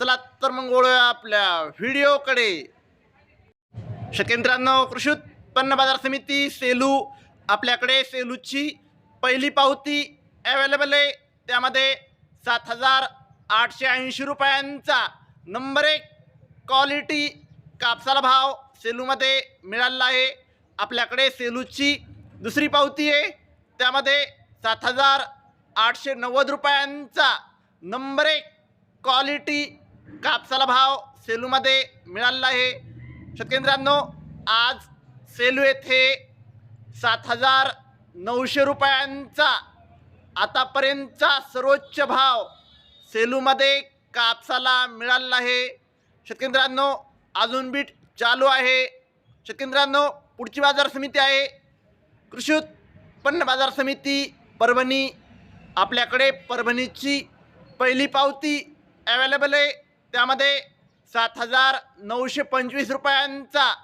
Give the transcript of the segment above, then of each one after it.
चला तर मग वळूया आपल्या व्हिडिओकडे. शकेंद्रांनो कृषी उत्पन्न बाजार समिती सेलू आपल्याकडे सेलूची पहिली पावती अवेलेबल आहे. त्यामध्ये सात हजार आठशे ऐंशी रुपयांचा नंबर एक क्वालिटी कापसाला भाव सेलूमध्ये मिळालेला आहे. आपल्याकडे सेलूची दुसरी पावती आहे. त्यामध्ये सात हजार आठशे नव्वद रुपयांचा नंबर एक क्वालिटी कापसाला भाव सेलूमध्ये मिळालेला आहे. शेतकरी आज सेलू येथे सात हजार नऊशे रुपयांचा आतापर्यंतचा सर्वोच्च भाव सेलूमध्ये कापसाला मिळालेला आहे. शेतकरी अजून बीट चालू आहे. शेतकरी पुढची बाजार समिती आहे. कृषी उत्पन्न बाजार समिती परभणी. आपल्याकडे परभणीची पहिली पावती अवेलेबल आहे. त्यामध्ये सात हजार नऊशे पंचवीस रुपयांचा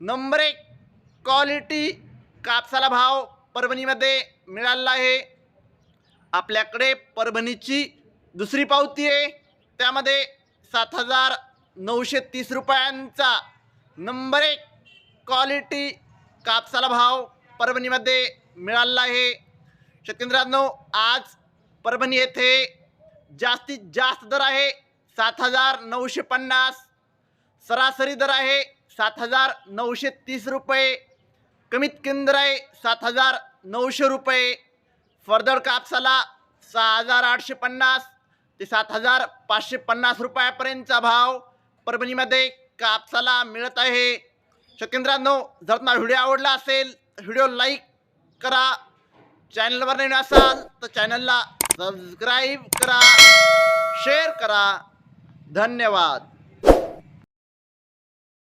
नंबर एक क्वालिटी कापसाला भाव परभणीमध्ये मिळालेला आहे. आपल्याकडे परभणीची दुसरी पावती आहे. त्यामध्ये सात हजार नऊशे तीस रुपयांचा नंबर एक क्वालिटी कापसाला भाव परभणीमध्ये मिळालेला आहे. शेतकरी आज परभणी येथे जास्तीत जास्त दर आहे. सात हजार नऊशे पन्नास. सरासरी दर आहे सात हजार नऊशे तीस रुपये. कमीत कमी दर आहे सात हजार नऊशे रुपये. फर्दर कापसाला सहा हजार आठशे पन्नास. ते सात हजार पाचशे पन्नास रुपयापर्यंतचा भाव परभणीमध्ये कापसाला मिळत आहे. शकेंद्रांनो जर तुम्हाला व्हिडिओ आवडला असेल व्हिडिओ लाईक करा. चॅनलवर नवीन असाल तर चॅनलला सबस्क्राईब करा. शेअर करा. धन्यवाद.